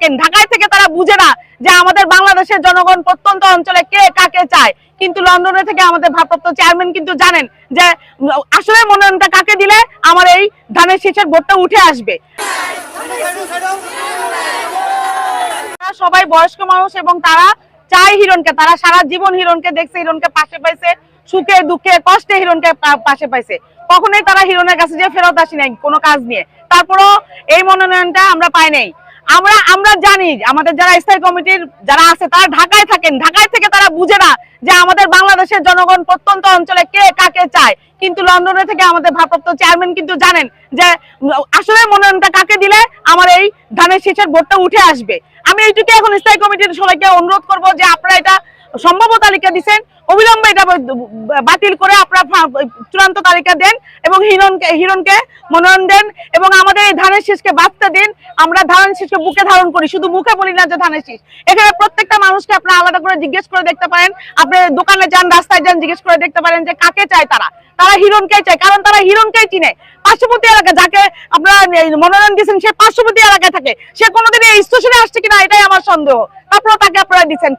থাকেন, ঢাকায় থেকে তারা বুঝে না যে আমাদের বাংলাদেশের জনগণ প্রত্যন্ত অঞ্চলে কে কাকে চায়। কিন্তু লন্ডনে থেকে আমাদের ভারপ্রাপ্ত চেয়ারম্যান কিন্তু জানেন যে আসলে মনোনয়নটা কাকে দিলে আমার এই ধানের শীষের ভোটটা উঠে আসবে। সবাই বয়স্ক মানুষ এবং তারা চায় হিরণকে, তারা সারা জীবন হিরণকে দেখছে, হিরণকে পাশে পাইছে, সুখে, দুঃখে, কষ্টে হিরণকে পাশে পাইছে। কখনোই তারা হিরণের কাছে যে ফেরত আসি নাই কোনো কাজ নিয়ে। তারপরও এই মনোনয়নটা আমরা পাই নাই। আমরা আমরা জানি, আমাদের যারা স্থায়ী কমিটির যারা আছে, তারা ঢাকায় থাকেন। ঢাকায় থেকে তারা বুঝে না যে আমাদের বাংলাদেশের জনগণ প্রত্যন্ত অঞ্চলে কে কাকে চায়। কিন্তু লন্ডনে থেকে আমাদের ভারপ্রাপ্ত চেয়ারম্যান কিন্তু জানেন যে, আসলে মনোনয়নটা কাকে দিলে আমার এই ধানের শীষের ভোটটা উঠে আসবে। আমি এইটুকু এখন স্থায়ী কমিটির সবাইকে অনুরোধ করব যে আপনারা এটা সম্ভাব্য তালিকা দিচ্ছেন অবিলম্বে এটা বাতিল করে আপনারা চূড়ান্ত তালিকা দেন এবং হিরণকে হিরণকে মনোনয়ন দেন এবং আমাদের এই ধানের শীষকে বাঁচতে দিন। আমরা ধানের শীষকে বুকে ধারণ করি, শুধু মুখে বলি না যে ধানের শীষ। এখানে প্রত্যেকটা মানুষকে আপনারা আলাদা করে জিজ্ঞেস করে দেখতে পারেন। আপনি দোকানে যান, রাস্তায় যান, জিজ্ঞেস করে দেখতে পারেন যে কাকে চায় তারা। তারা হিরণকে চায়, কারণ তারা হিরণকেই চিনে। পার্শ্ববর্তী এলাকা যাকে আপনারা মনোনয়ন দিয়েছেন, সে পার্শ্ববর্তী এলাকায় থাকে। সে কোনোদিন এই স্টেশনে আসছে কিনা, এটাই আমার সন্দেহ। তারপরে তাকে আপনারা দিচ্ছেন।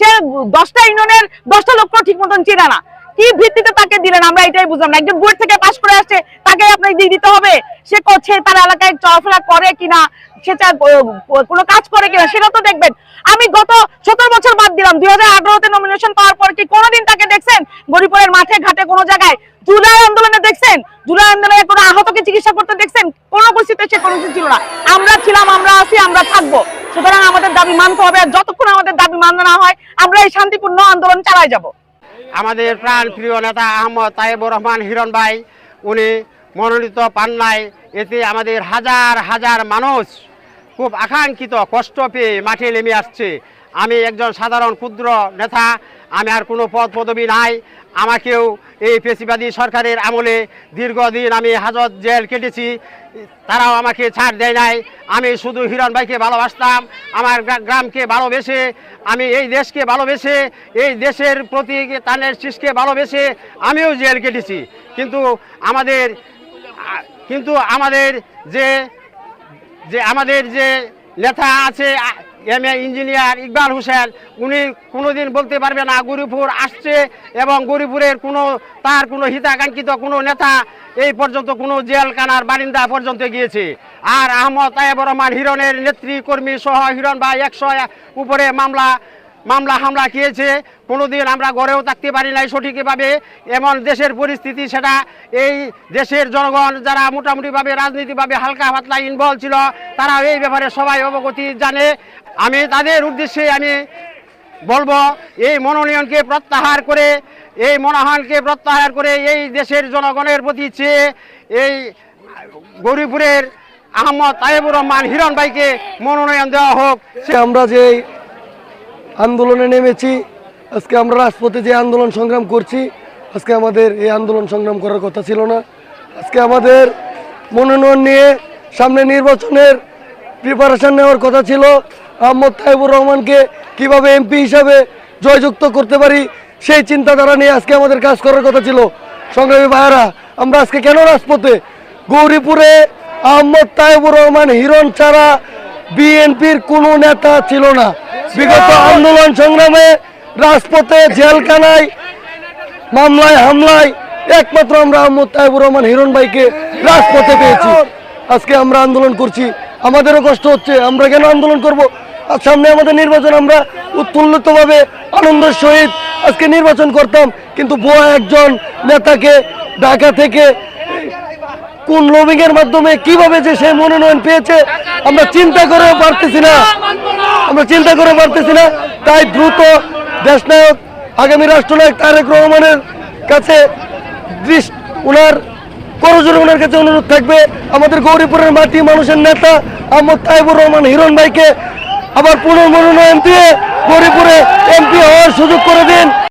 সে দশটা ইউনিয়নের দশটা লোক ঠিক মতন চিনে না। কি ভিত্তিতে তাকে দিলেন আমরা এটাই বুঝলাম না। একজন বুয়েট থেকে পাশ করে আসছে, তাকে আপনাকে দিয়ে দিতে হবে। সে করছে, তার এলাকায় চলাফেরা করে কিনা, সে কোনো কাজ করে কিনা, সেটা তো দেখবেন। আমি গত সতেরো বছর বাদ দিলাম, দুই হাজার আঠারোতে নমিনেশন পাওয়ার পর কি কোনোদিন তাকে দেখছেন? গরিপুরের মাঠে, ঘাটে কোনো জায়গায়? জুলাই আন্দোলনে দেখছেন? জুলাই আন্দোলনে কোনো আহতকে চিকিৎসা করতে দেখছেন? কোনো পরিস্থিতিতে সে কোনো ছিল না। আমরা ছিলাম, আমরা আছি, আমরা থাকব। সুতরাং আমাদের দাবি মানতে হবে, আর যতক্ষণ আমাদের দাবি মান্য না হয়, আমরা এই শান্তিপূর্ণ আন্দোলন চালাই যাব। আমাদের প্রাণ প্রিয় নেতা আহমদ তাইবুর রহমান হিরণ ভাই, উনি মনোনীত পান নাই। এতে আমাদের হাজার হাজার মানুষ খুব আকাঙ্ক্ষিত, কষ্ট পেয়ে মাঠে নেমে আসছে। আমি একজন সাধারণ, ক্ষুদ্র নেতা, আমি আর কোনো পদ পদবি নাই। আমাকেও এই পেশিবাদী সরকারের আমলে দীর্ঘদিন আমি হাজত জেল কেটেছি। তারাও আমাকে ছাড় দেয় নাই। আমি শুধু হিরণ ভাইকে ভালোবাসতাম, আমার গ্রা- গ্রামকে ভালোবেসে, আমি এই দেশকে ভালোবেসে, এই দেশের প্রতি তানের শীষকে ভালোবেসে আমিও জেল কেটেছি। কিন্তু আমাদের কিন্তু আমাদের যে যে আমাদের যে নেতা আছে M A engineer Iqbal Hossain, উনি কোনোদিন বলতে পারবে না গরিপুর আসছে এবং গরিপুরের কোনো, তার কোনো হিতাকাঙ্ক্ষিত কোনো নেতা এই পর্যন্ত কোনো জেলখানার বারিন্দা পর্যন্ত গিয়েছে। আর আহমদ তায়েবুর রহমান হিরণের নেত্রী কর্মী সহ হিরণ বা একশো উপরে মামলা মামলা হামলা খেয়েছে, কোনোদিন আমরা গড়েও থাকতে পারি নাই সঠিকভাবে। এমন দেশের পরিস্থিতি সেটা এই দেশের জনগণ যারা মোটামুটিভাবে রাজনীতিভাবে হালকা পাতলা ইনভলভ ছিল, তারা এই ব্যাপারে সবাই অবগতি জানে। আমি তাদের উদ্দেশ্যে আমি বলব, এই মনোনয়নকে প্রত্যাহার করে, এই মনোনয়নকে প্রত্যাহার করে এই দেশের জনগণের প্রতি চেয়ে এই গরিপুরের আহমদ তাইবুর রহমান হিরণ ভাইকে মনোনয়ন দেওয়া হোক। সে আমরা যে আন্দোলনে নেমেছি। আজকে আমরা রাজপথে যে আন্দোলন সংগ্রাম করছি, আজকে আমাদের এই আন্দোলন সংগ্রাম করার কথা ছিল না। আজকে আমাদের মনোনয়ন নিয়ে সামনে নির্বাচনের প্রিপারেশন নেওয়ার কথা ছিল। আহমদ তাইবুর রহমানকে কীভাবে এমপি হিসাবে জয়যুক্ত করতে পারি, সেই চিন্তাধারা নিয়ে আজকে আমাদের কাজ করার কথা ছিল। সংগ্রামী ভাইয়ারা, আমরা আজকে কেন রাজপথে? গৌরীপুরে আহমদ তাইবুর রহমান হিরণ ছাড়া বিএনপির কোনো নেতা ছিল না। বিগত আন্দোলন সংগ্রামে রাজপথে জেলখানায় মামলায় হামলায় একমাত্র আমরা আহমদ তাইবুর রহমান হিরণ ভাইকে রাজপথে পেয়েছি। আজকে আমরা আন্দোলন করছি। আমাদেরও কষ্ট হচ্ছে। আমরা কেন আন্দোলন করব? আর সামনে আমাদের নির্বাচন আমরা উৎফুল্লিতভাবে আনন্দের সহিত আজকে নির্বাচন করতাম। কিন্তু বুয়া একজন নেতাকে ঢাকা থেকে কোন লবিং এর মাধ্যমে কীভাবে যে সে মনোনয়ন পেয়েছে, আমরা চিন্তা করে পারতেছি না। আমরা চিন্তা করে পারতেছি না। তাই দ্রুত দেশনায়ক, আগামী রাষ্ট্রনায়ক তারেক রহমানের কাছে ওনার করজোরে ওনার কাছে অনুরোধ থাকবে। আমাদের গৌরীপুরের মাটি মানুষের নেতা আহমদ তাইবুর রহমান হিরণ ভাইকে আবার পুনর্মনোনয়ন দিয়ে গৌরীপুরে এমপি হওয়ার সুযোগ করে দিন।